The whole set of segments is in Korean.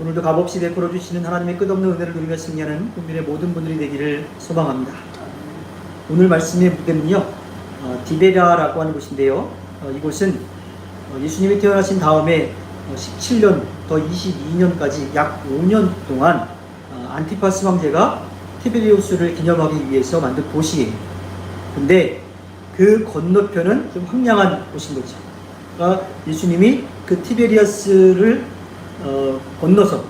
오늘도 값없이 베풀어 주시는 하나님의 끝없는 은혜를 누리며 승리하는 국민의 모든 분들이 되기를 소망합니다. 오늘 말씀의 무대는요, 어, 디베라라고 하는 곳인데요. 어, 이곳은 어, 예수님이 태어나신 다음에 어, 17년 더 22년까지 약 5년 동안 어, 안티파스 황제가 티베리우스를 기념하기 위해서 만든 도시예요. 근데 그 건너편은 좀 황량한 곳인 거죠. 그러니까 예수님이 그 티베리아스를 어, 건너서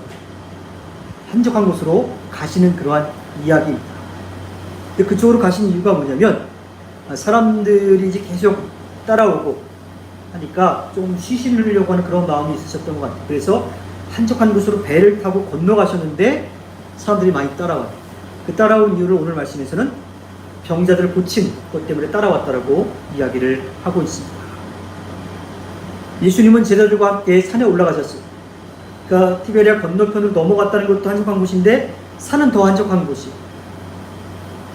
한적한 곳으로 가시는 그러한 이야기입니다. 근데 그쪽으로 가신 이유가 뭐냐면 아, 사람들이 이제 계속 따라오고 하니까 좀 쉬시려고 하는 그런 마음이 있으셨던 것 같아요. 그래서 한적한 곳으로 배를 타고 건너가셨는데 사람들이 많이 따라와요. 그 따라온 이유를 오늘 말씀에서는 병자들을 고친 것 때문에 따라왔다라고 이야기를 하고 있습니다. 예수님은 제자들과 함께 산에 올라가셨어요. 그러니까 티베리아 건너편을 넘어갔다는 것도 한적한 곳인데 산은 더 한적한 곳이.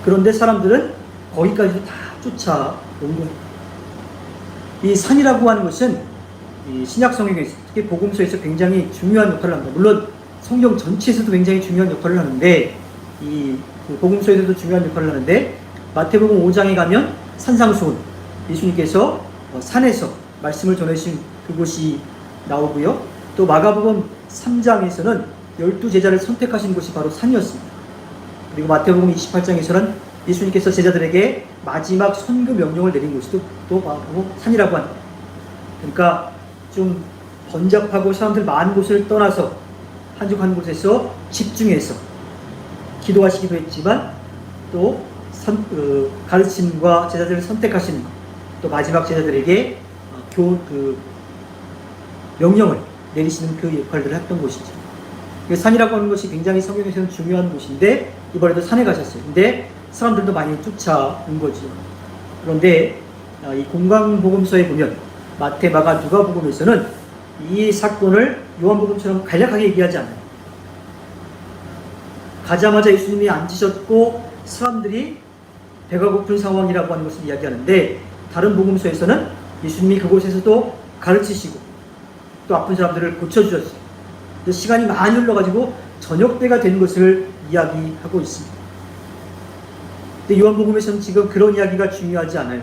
그런데 사람들은 거기까지 다 쫓아온 거예요. 이 산이라고 하는 것은 이 신약 성경에서 특히 복음서에서 굉장히 중요한 역할을 합니다. 물론 성경 전체에서도 굉장히 중요한 역할을 하는데 이그 복음서에서도 중요한 역할을 하는데 마태복음 5장에 가면 산상수훈 예수님께서 어, 산에서 말씀을 전해주신 그곳이 나오고요. 또 마가복음 3장에서는 열두 제자를 선택하신 곳이 바로 산이었습니다. 그리고 마태복음 28장에서는 예수님께서 제자들에게 마지막 선교 명령을 내린 곳이 또, 또 바로 산이라고 합니다. 그러니까 좀 번잡하고 사람들 많은 곳을 떠나서 한적한 곳에서 집중해서 기도하시기도 했지만 또 선, 어, 가르침과 제자들을 선택하시는 것, 또 마지막 제자들에게 어, 교, 그 명령을 내리시는 그 역할들을 했던 곳이죠. 그 산이라고 하는 것이 굉장히 성경에서는 중요한 곳인데 이번에도 산에 가셨어요. 근데 사람들도 많이 쫓아온 거죠. 그런데 아, 이 공강복음서에 보면 마태, 마가, 누가복음에서는 이 사건을 요한복음처럼 간략하게 얘기하지 않아요. 가자마자 예수님이 앉으셨고 사람들이 배가 고픈 상황이라고 하는 것을 이야기하는데 다른 복음서에서는 예수님이 그곳에서도 가르치시고 또 아픈 사람들을 고쳐주셨어요. 근데 시간이 많이 흘러가지고 저녁 때가 된 것을 이야기하고 있습니다. 근데 요한복음에서는 지금 그런 이야기가 중요하지 않아요.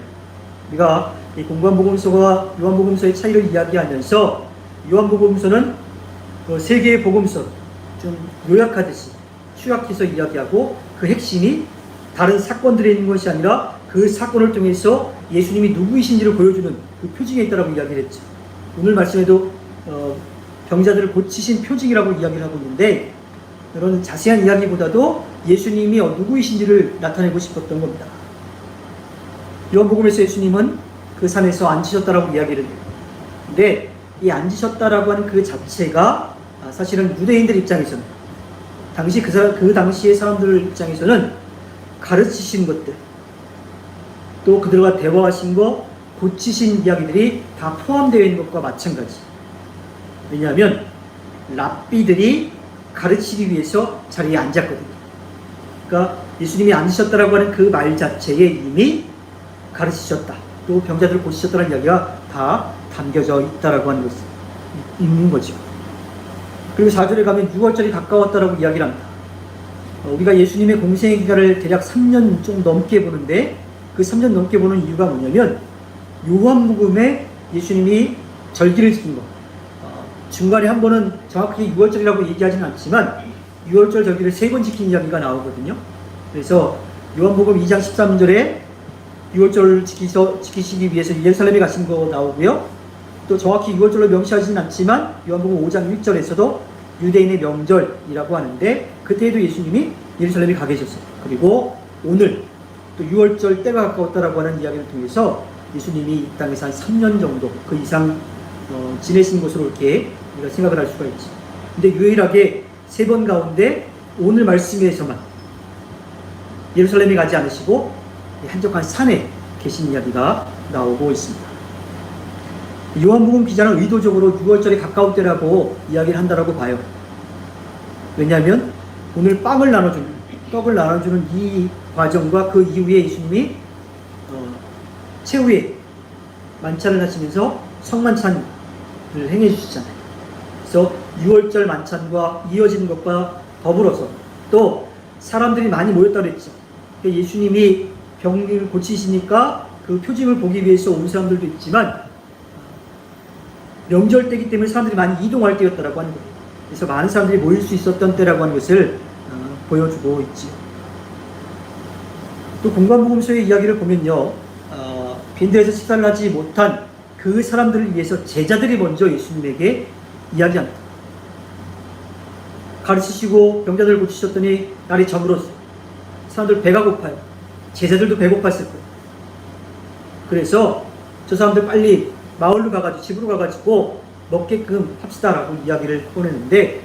우리가 이 공관복음서와 요한복음서의 차이를 이야기하면서 요한복음서는 그세 개의 복음서 좀 요약하듯이 추락해서 이야기하고 그 핵심이 다른 사건들에 있는 것이 아니라 그 사건을 통해서 예수님이 누구이신지를 보여주는 그 표징에 있다라고 이야기를 했죠. 오늘 말씀에도 어, 병자들을 고치신 표징이라고 이야기를 하고 있는데 이런 자세한 이야기보다도 예수님이 어, 누구이신지를 나타내고 싶었던 겁니다. 요한복음에서 예수님은 그 산에서 앉으셨다라고 이야기를. 근데 이 앉으셨다라고 하는 그 자체가 아, 사실은 유대인들 입장에서는 당시 그, 사, 그 당시의 사람들 입장에서는 가르치신 것들, 또 그들과 대화하신 거, 고치신 이야기들이 다 포함되어 있는 것과 마찬가지. 왜냐하면 랍비들이 가르치기 위해서 자리에 앉았거든요. 그러니까 예수님이 앉으셨다라고 하는 그 말 자체에 이미 가르치셨다. 또 병자들을 고치셨다는 이야기가 다 담겨져 있다라고 하는 것이 있는 거죠. 그리고 4절에 가면 6월절이 가까웠다라고 이야기를 합니다. 어, 우리가 예수님의 공생의 기간을 대략 3년 좀 넘게 보는데 그 3년 넘게 보는 이유가 뭐냐면 요한복음에 예수님이 절기를 지킨 것. 어, 중간에 한 번은 정확히 6월절이라고 얘기하지는 않지만 6월절 절기를 세 번 지킨 이야기가 나오거든요. 그래서 요한복음 2장 13절에 6월절을 지키서, 지키시기 위해서 예루살렘에 가신 거 나오고요. 또 정확히 6월절로 명시하지는 않지만 요한복음 5장 1절에서도 유대인의 명절이라고 하는데 그때에도 예수님이 예루살렘에 가 계셨어요. 그리고 오늘 또 6월절 때가 가까웠다라고 하는 이야기를 통해서 예수님이 이 땅에서 한 3년 정도 그 이상 어, 지내신 것으로 이렇게 우리가 생각을 할 수가 있지. 근데 유일하게 세 번 가운데 오늘 말씀에서만 예루살렘에 가지 않으시고 한적한 산에 계신 이야기가 나오고 있습니다. 요한복음 기자는 의도적으로 6월절에 가까울 때라고 이야기를 한다라고 봐요. 왜냐하면 오늘 빵을 나눠주는 떡을 나눠주는 이 과정과 그 이후에 예수님이 어, 최후에 만찬을 하시면서 성만찬을 행해 주시잖아요. 그래서 유월절 만찬과 이어지는 것과 더불어서 또 사람들이 많이 모였다 그랬죠. 그러니까 예수님이 병을 고치시니까 그 표징을 보기 위해서 온 사람들도 있지만 명절 때기 때문에 사람들이 많이 이동할 때였다라고 하는 거예요. 그래서 많은 사람들이 모일 수 있었던 때라고 하는 것을 어, 보여주고 있지. 또 공관복음서의 이야기를 보면요, 어, 빈대에서 식사를 하지 못한 그 사람들을 위해서 제자들이 먼저 예수님에게 이야기합니다. 가르치시고 병자들을 고치셨더니 날이 저물었어요. 사람들 배가 고파요. 제자들도 배고팠을 거예요. 그래서 저 사람들 빨리 마을로 가가지고 집으로 가가지고 먹게끔 합시다라고 이야기를 꺼내는데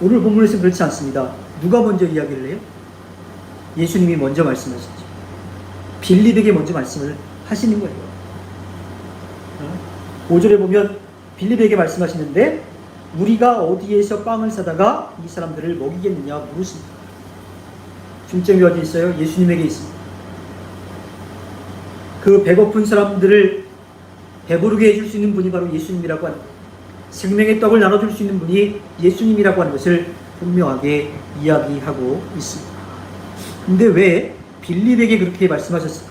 오늘 본문에서 그렇지 않습니다. 누가 먼저 이야기를 해요? 예수님이 먼저 말씀하시죠. 빌립에게 먼저 말씀을 하시는 거예요. 5절에 보면 빌립에게 말씀하시는데 우리가 어디에서 빵을 사다가 이 사람들을 먹이겠느냐 물으십니다. 중점이 어디 있어요? 예수님에게 있습니다. 그 배고픈 사람들을 배부르게 해줄 수 있는 분이 바로 예수님이라고 하는 거예요. 생명의 떡을 나눠줄 수 있는 분이 예수님이라고 하는 것을 분명하게 이야기하고 있습니다. 근데 왜 빌립에게 그렇게 말씀하셨을까요?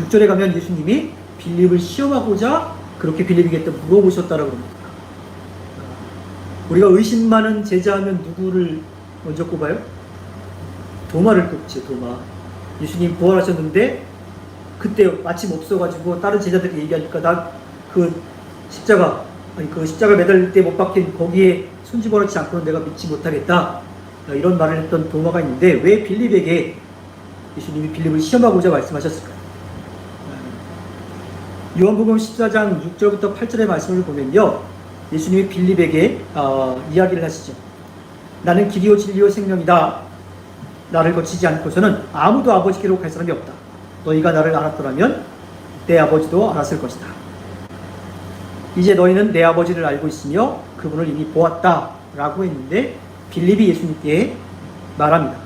6절에 가면 예수님이 빌립을 시험하고자 그렇게 빌립에게 또 물어보셨다라고 합니다. 우리가 의심 많은 제자하면 누구를 먼저 꼽아요? 도마를 꼽지, 도마. 예수님 부활하셨는데 그때 마침 없어가지고 다른 제자들이 얘기하니까 나 그 십자가 아니 그 십자가 매달릴 때 못 박힌 거기에 손집어넣지 않고는 내가 믿지 못하겠다 이런 말을 했던 도마가 있는데 왜 빌립에게 예수님이 빌립을 시험하고자 말씀하셨을까 요? 요한복음 14장 6절부터 8절의 말씀을 보면요 예수님이 빌립에게 어, 이야기를 하시죠. 나는 길이요 진리요 생명이다. 나를 거치지 않고서는 아무도 아버지께로 갈 사람이 없다. 너희가 나를 알았더라면 내 아버지도 알았을 것이다. 이제 너희는 내 아버지를 알고 있으며 그분을 이미 보았다. 라고 했는데 빌립이 예수님께 말합니다.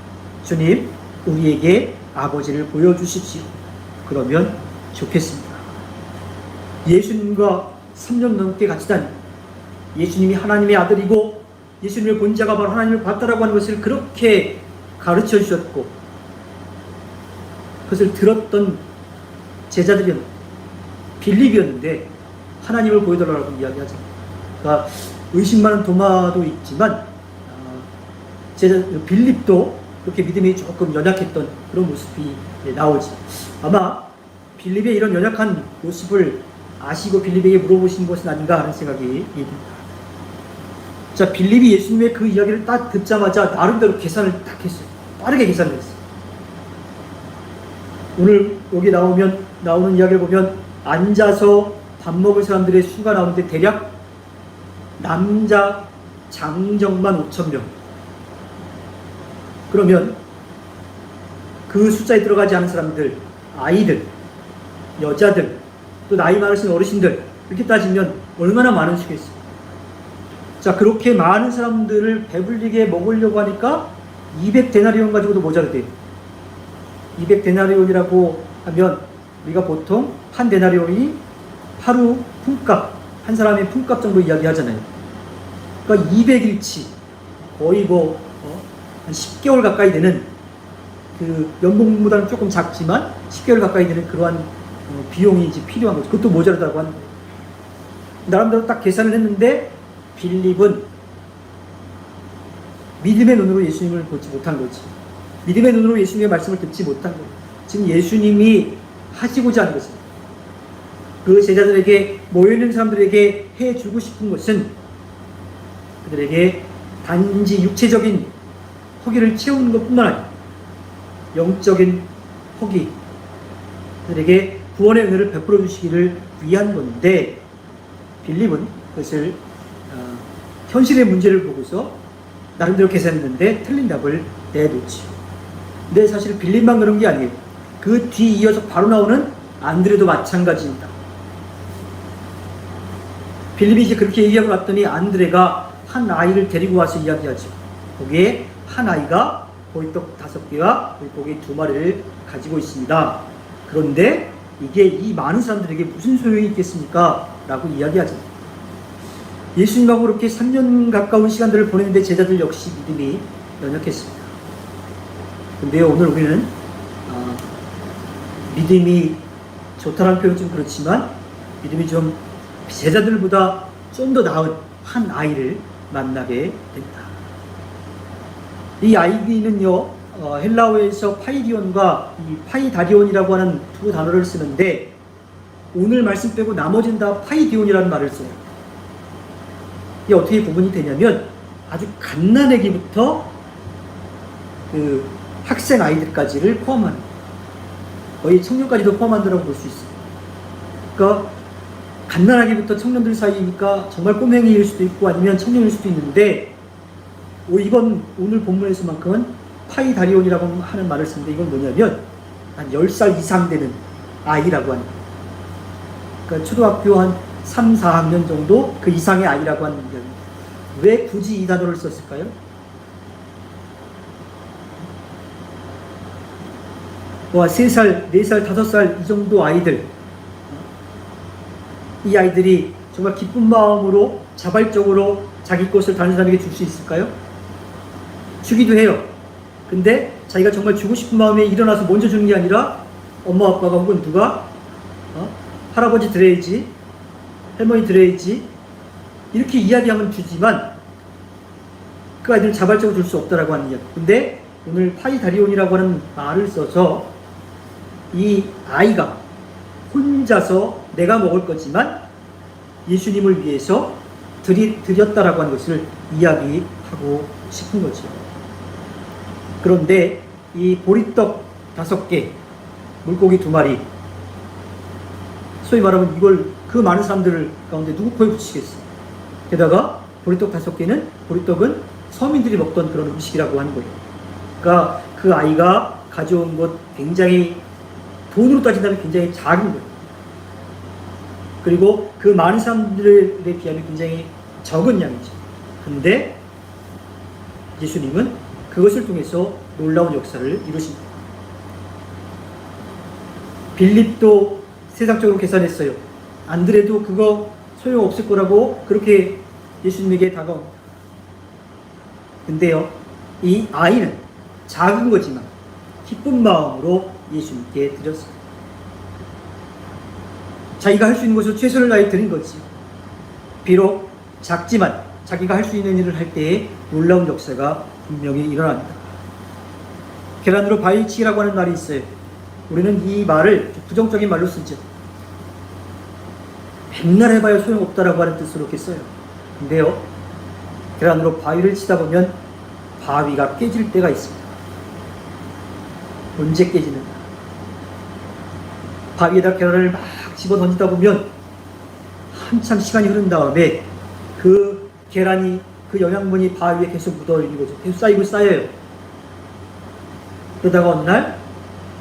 주님, 우리에게 아버지를 보여주십시오. 그러면 좋겠습니다. 예수님과 3년 넘게 같이 다니 예수님이 하나님의 아들이고 예수님을 본 자가 바로 하나님을 봤다라고 하는 것을 그렇게 가르쳐 주셨고 그것을 들었던 제자들이었는데 빌립이었는데 하나님을 보여달라고 이야기하죠. 그러니까 의심 많은 도마도 있지만 어, 제자 빌립도 그렇게 믿음이 조금 연약했던 그런 모습이 나오지. 아마 빌립의 이런 연약한 모습을 아시고 빌립에게 물어보신 것은 아닌가 하는 생각이 듭니다. 자, 빌립이 예수님의 그 이야기를 딱 듣자마자 나름대로 계산을 딱 했어요. 빠르게 계산을 했어요. 오늘 여기 나오면 나오는 이야기를 보면 앉아서 밥 먹을 사람들의 수가 나오는데 대략 남자 장정만 5천 명. 그러면 그 숫자에 들어가지 않은 사람들, 아이들, 여자들, 또 나이 많으신 어르신들 이렇게 따지면 얼마나 많은 수겠어요. 자 그렇게 많은 사람들을 배불리게 먹으려고 하니까 200데나리온 가지고도 모자르대요. 200데나리온이라고 하면 우리가 보통 한 데나리온이 하루 품값, 한 사람의 품값 정도 이야기하잖아요. 그러니까 200일치, 거의 뭐, 어, 한 10개월 가까이 되는 그 연봉보다는 조금 작지만 10개월 가까이 되는 그러한 어, 비용이 이제 필요한 거죠. 그것도 모자르다고 하는 거예요. 나름대로 딱 계산을 했는데 빌립은 믿음의 눈으로 예수님을 보지 못한 거지. 믿음의 눈으로 예수님의 말씀을 듣지 못한 거예요. 지금 예수님이 하시고자 하는 것입니다. 그 제자들에게 모여있는 사람들에게 해주고 싶은 것은 그들에게 단지 육체적인 허기를 채우는 것뿐만 아니라 영적인 허기 그들에게 구원의 은혜를 베풀어 주시기를 위한 건데 빌립은 그것을 어, 현실의 문제를 보고서 나름대로 계산했는데 틀린 답을 내놓지요. 근데 사실 빌립만 그런 게 아니에요. 그 뒤 이어서 바로 나오는 안드레도 마찬가지입니다. 빌립이 이제 그렇게 얘기하고 났더니 안드레가 한 아이를 데리고 와서 이야기하죠. 거기에 한 아이가 보이떡 다섯 개와 고기 두 마리를 가지고 있습니다. 그런데 이게 이 많은 사람들에게 무슨 소용이 있겠습니까? 라고 이야기하죠. 예수님하고 그렇게 3년 가까운 시간들을 보냈는데 제자들 역시 믿음이 연약했습니다. 근데 오늘 우리는 아, 믿음이 좋다는 표현 좀 그렇지만 믿음이 좀 제자들보다 좀 더 나은 한 아이를 만나게 된다. 이 아이비는요 어, 헬라어에서 파이디온과 이 파이다리온이라고 하는 두 단어를 쓰는데 오늘 말씀 빼고 나머지는 다 파이디온이라는 말을 써요. 이게 어떻게 구분이 되냐면 아주 갓난아기부터 그 학생 아이들까지를 포함하는 거의 청년까지도 포함한다고 볼 수 있어요. 그러니까 갓난아기부터 청년들 사이니까 정말 꼬맹이일 수도 있고 아니면 청년일 수도 있는데 오, 이건 오늘 본문에서만큼은 파이다리온이라고 하는 말을 쓰는데 이건 뭐냐면 한 10살 이상 되는 아이라고 하는. 그러니까 초등학교 한 3, 4학년 정도 그 이상의 아이라고 하는 거예요. 왜 굳이 이 단어를 썼을까요? 와, 3살, 4살, 5살 이 정도 아이들 이 아이들이 정말 기쁜 마음으로 자발적으로 자기 것을 다른 사람에게 줄 수 있을까요? 주기도 해요. 근데 자기가 정말 주고 싶은 마음에 일어나서 먼저 주는 게 아니라 엄마 아빠가 혹은 누가 어? 할아버지 드려야지 할머니 드려야지 이렇게 이야기하면 주지만 그 아이들은 자발적으로 줄 수 없다라고 하는 이야기. 근데 오늘 파이다리온이라고 하는 말을 써서 이 아이가 혼자서 내가 먹을 거지만 예수님을 위해서 드리, 드렸다라고 하는 것을 이야기하고 싶은 거죠. 그런데 이 보리떡 다섯 개, 물고기 두 마리, 소위 말하면 이걸 그 많은 사람들 가운데 누구 코에 붙이겠어요? 게다가 보리떡 다섯 개는 보리떡은 서민들이 먹던 그런 음식이라고 하는 거예요. 그러니까 그 아이가 가져온 것 굉장히 돈으로 따진다면 굉장히 작은 거예요. 그리고 그 많은 사람들에 비하면 굉장히 적은 양이죠. 근데 예수님은 그것을 통해서 놀라운 역사를 이루십니다. 빌립도 세상적으로 계산했어요. 안드레도 그거 소용없을 거라고 그렇게 예수님에게 다가옵니다. 근데요, 이 아이는 작은 거지만 기쁜 마음으로 예수님께 드렸습니다. 자기가 할 수 있는 것을 최선을 다해 드린 거지. 비록 작지만 자기가 할 수 있는 일을 할 때에 놀라운 역사가 분명히 일어납니다. 계란으로 바위치기라고 하는 말이 있어요. 우리는 이 말을 부정적인 말로 쓰죠. 맨날 해봐야 소용없다라고 하는 뜻으로 이렇게 써요. 근데요, 계란으로 바위를 치다 보면 바위가 깨질 때가 있습니다. 언제 깨지는가? 바위에다 계란을 막 집어 던지다 보면 한참 시간이 흐른 다음에 그 계란이 그 영양분이 바위에 계속 묻어 있는 거죠. 계속 쌓이고 쌓여요. 그러다가 어느 날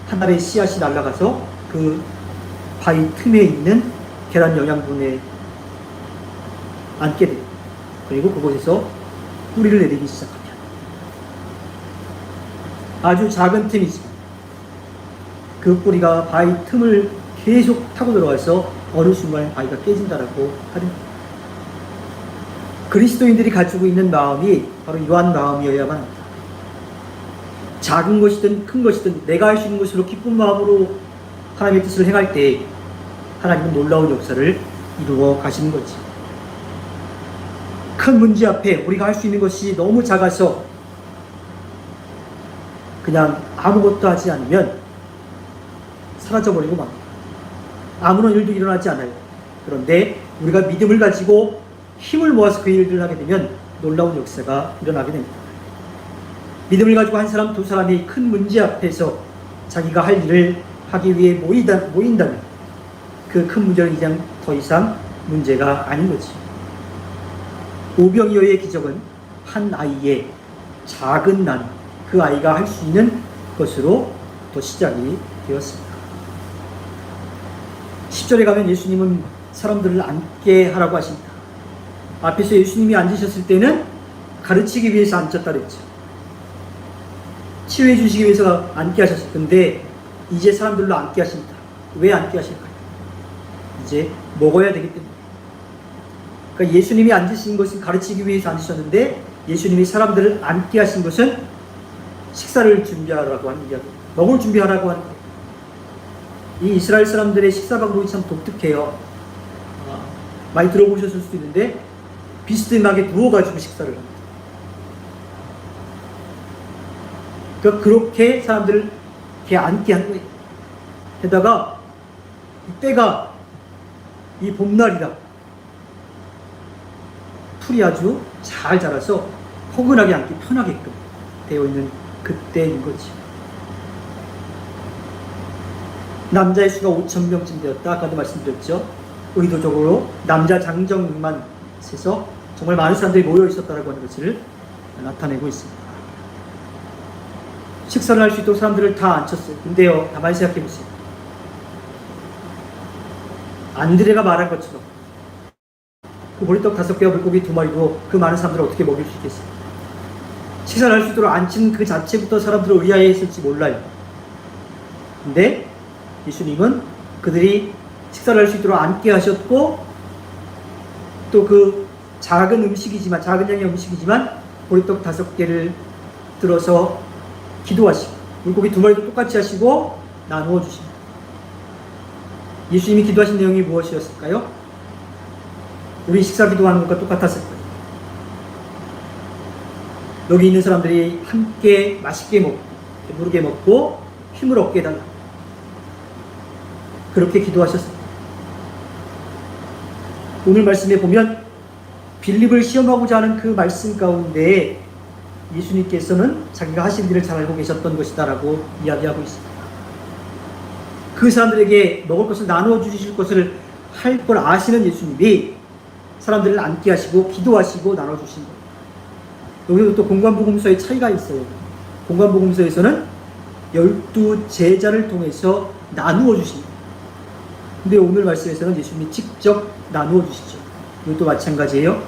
하늘의 씨앗이 날아가서 그 바위 틈에 있는 계란 영양분에 앉게 돼요. 그리고 그곳에서 뿌리를 내리기 시작합니다. 아주 작은 틈이지만 그 뿌리가 바위 틈을 계속 타고 들어와서 어느 순간에 바위가 깨진다라고 하는 그리스도인들이 가지고 있는 마음이 바로 이러한 마음이어야만 합니다. 작은 것이든 큰 것이든 내가 할 수 있는 것으로 기쁜 마음으로 하나님의 뜻을 행할 때 하나님은 놀라운 역사를 이루어 가시는 거지. 큰 문제 앞에 우리가 할 수 있는 것이 너무 작아서 그냥 아무것도 하지 않으면 사라져버리고 맙니다. 아무런 일도 일어나지 않아요. 그런데 우리가 믿음을 가지고 힘을 모아서 그 일들을 하게 되면 놀라운 역사가 일어나게 됩니다. 믿음을 가지고 한 사람, 두 사람이 큰 문제 앞에서 자기가 할 일을 하기 위해 모이다, 모인다면 그 큰 문제는 이제 더 이상 문제가 아닌 거지. 오병이어의 기적은 한 아이의 작은 난, 그 아이가 할 수 있는 것으로 또 시작이 되었습니다. 10절에 가면 예수님은 사람들을 앉게 하라고 하십니다. 앞에서 예수님이 앉으셨을 때는 가르치기 위해서 앉았다 그랬죠. 치유해 주시기 위해서 앉게 하셨어요. 근데 이제 사람들로 앉게 하십니다. 왜 앉게 하실까요? 이제 먹어야 되기 때문에. 그러니까 예수님이 앉으신 것은 가르치기 위해서 앉으셨는데 예수님이 사람들을 앉게 하신 것은 식사를 준비하라고 하는 이야기, 먹을 준비하라고 하는 거예요. 이 이스라엘 사람들의 식사 방법이 참 독특해요. 아, 많이 들어보셨을 수도 있는데 비스듬하게 누워가지고 식사를 합니다. 그러니까 그렇게 사람들을 이렇게 앉게 한 거예요. 게다가 이때가 이 봄날이라 풀이 아주 잘 자라서 포근하게 앉기 편하게끔 되어 있는 그때인 거지. 남자의 수가 5천 명쯤 되었다. 아까도 말씀드렸죠. 의도적으로 남자 장정만 세서 정말 많은 사람들이 모여 있었다라고 하는 것을 나타내고 있습니다. 식사를 할 수 있도록 사람들을 다 앉혔어요. 근데요, 가만히 생각해 보세요. 안드레가 말한 것처럼 그 보리떡 다섯 개와 물고기 두 마리로 그 많은 사람들을 어떻게 먹일 수 있겠어요? 식사를 할 수 있도록 앉힌 그 자체부터 사람들을 의아해 했을지 몰라요. 근데 예수님은 그들이 식사를 할 수 있도록 앉게 하셨고 또 그 작은 음식이지만 작은 양의 음식이지만 보리떡 다섯 개를 들어서 기도하시고 물고기 두 마리도 똑같이 하시고 나누어 주십니다. 예수님이 기도하신 내용이 무엇이었을까요? 우리 식사 기도하는 것과 똑같았을 거예요. 여기 있는 사람들이 함께 맛있게 먹고 배부르게 먹고 힘을 얻게 해달라. 그렇게 기도하셨습니다. 오늘 말씀에 보면 빌립을 시험하고자 하는 그 말씀 가운데 예수님께서는 자기가 하신 일을 잘 알고 계셨던 것이다라고 이야기하고 있습니다. 그 사람들에게 먹을 것을 나누어 주실 것을 할 걸 아시는 예수님이 사람들을 앉게 하시고 기도하시고 나눠 주신 거예요. 여기도 또 공관복음서의 차이가 있어요. 공관복음서에서는 열두 제자를 통해서 나누어 주십니다. 근데 오늘 말씀에서는 예수님이 직접 나누어 주시죠. 이것도 마찬가지예요.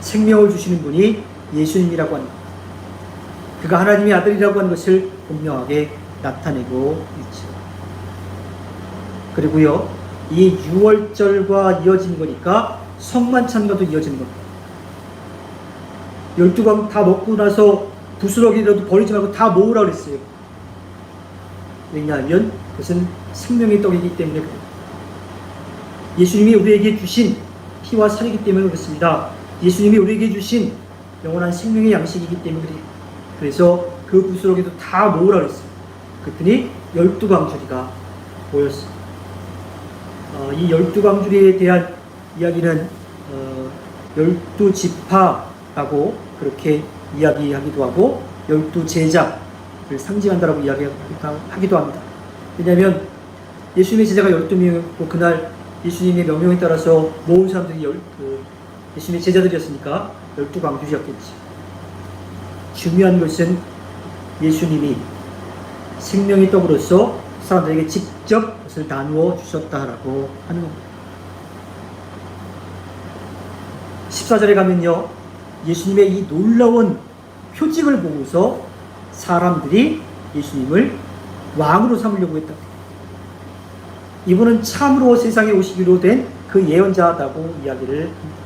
생명을 주시는 분이 예수님이라고 하는 것. 그가 하나님의 아들이라고 하는 것을 분명하게 나타내고 있죠. 그리고요, 이 6월절과 이어진 거니까 성만찬과도 이어지는 겁니다. 12광 다 먹고 나서 부스러기라도 버리지 말고 다 모으라 그랬어요. 왜냐하면 그것은 생명의 떡이기 때문에. 예수님이 우리에게 주신 피와 살이기 때문에 그렇습니다. 예수님이 우리에게 주신 영원한 생명의 양식이기 때문에. 그래서 그 부스러기도 다 모으라 그랬어요. 그랬더니 열두 광주리가 모였어요. 어, 이 열두 광주리에 대한 이야기는 어, 열두 지파라고 그렇게 이야기하기도 하고 열두 제자를 상징한다라고 이야기하기도 합니다. 왜냐하면 예수님의 제자가 열두 명이고 그날 예수님의 명령에 따라서 모은 사람들이 열, 그 예수님의 제자들이었으니까 열두 광주리였겠지. 중요한 것은 예수님이 생명의 떡으로서 사람들에게 직접 그것을 나누어 주셨다라고 하는 겁니다. 14절에 가면요. 예수님의 이 놀라운 표징을 보고서 사람들이 예수님을 왕으로 삼으려고 했다. 이분은 참으로 세상에 오시기로 된 그 예언자다고 이야기를 합니다.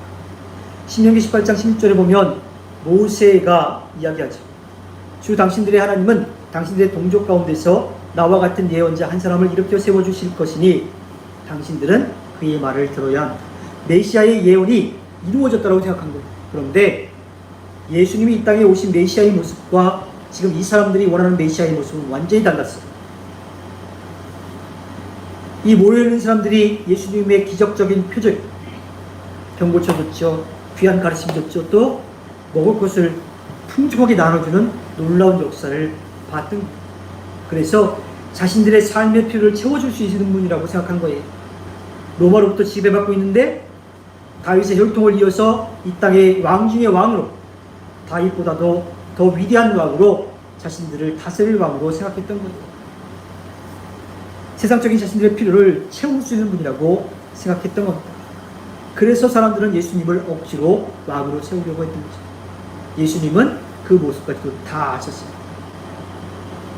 신명기 18장 16절에 보면 모세가 이야기하죠. 주 당신들의 하나님은 당신들의 동족 가운데서 나와 같은 예언자 한 사람을 일으켜 세워 주실 것이니 당신들은 그의 말을 들어야 한다. 메시아의 예언이 이루어졌다고 생각한 거예요. 그런데 예수님이 이 땅에 오신 메시아의 모습과 지금 이 사람들이 원하는 메시아의 모습은 완전히 달랐어요. 이 모여있는 사람들이 예수님의 기적적인 표적, 경고쳐 줬죠. 귀한 가르침 줬죠. 또 먹을 것을 풍족하게 나눠주는 놀라운 역사를 봤던. 그래서 자신들의 삶의 필요를 채워줄 수 있는 분이라고 생각한 거예요. 로마로부터 지배받고 있는데 다윗의 혈통을 이어서 이 땅의 왕 중의 왕으로 다윗보다도 더 위대한 왕으로 자신들을 다스릴 왕으로 생각했던 거예요. 세상적인 자신들의 필요를 채울 수 있는 분이라고 생각했던 겁니다. 그래서 사람들은 예수님을 억지로 왕으로 세우려고 했던 거죠. 예수님은 그 모습까지도 다 아셨습니다.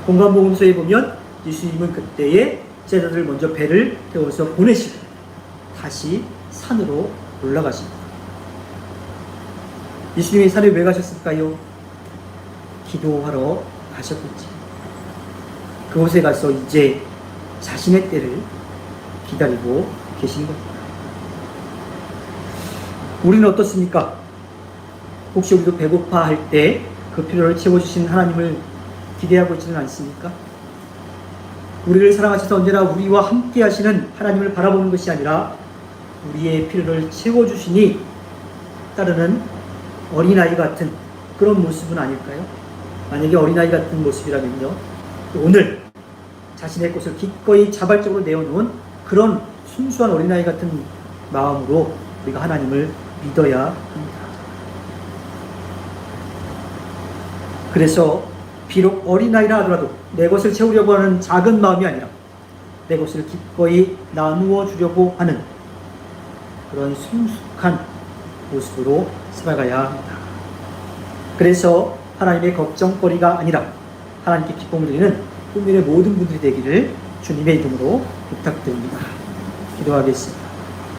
공간복음서에 보면 예수님은 그때에 제자들 먼저 배를 태워서 보내시고 다시 산으로 올라가십니다. 예수님이 산에 왜 가셨을까요? 기도하러 가셨겠지. 그곳에 가서 이제 자신의 때를 기다리고 계신 겁니다. 우리는 어떻습니까? 혹시 우리도 배고파 할 때 그 필요를 채워주신 하나님을 기대하고 있지는 않습니까? 우리를 사랑하셔서 언제나 우리와 함께 하시는 하나님을 바라보는 것이 아니라 우리의 필요를 채워주시니 따르는 어린아이 같은 그런 모습은 아닐까요? 만약에 어린아이 같은 모습이라면요. 오늘 자신의 것을 기꺼이 자발적으로 내어놓은 그런 순수한 어린아이 같은 마음으로 우리가 하나님을 믿어야 합니다. 그래서 비록 어린아이라 하더라도 내 것을 채우려고 하는 작은 마음이 아니라 내 것을 기꺼이 나누어 주려고 하는 그런 순숙한 모습으로 살아가야 합니다. 그래서 하나님의 걱정거리가 아니라 하나님께 기쁨을 드리는 꿈일의 모든 분들이 되기를 주님의 이름으로 부탁드립니다. 기도하겠습니다.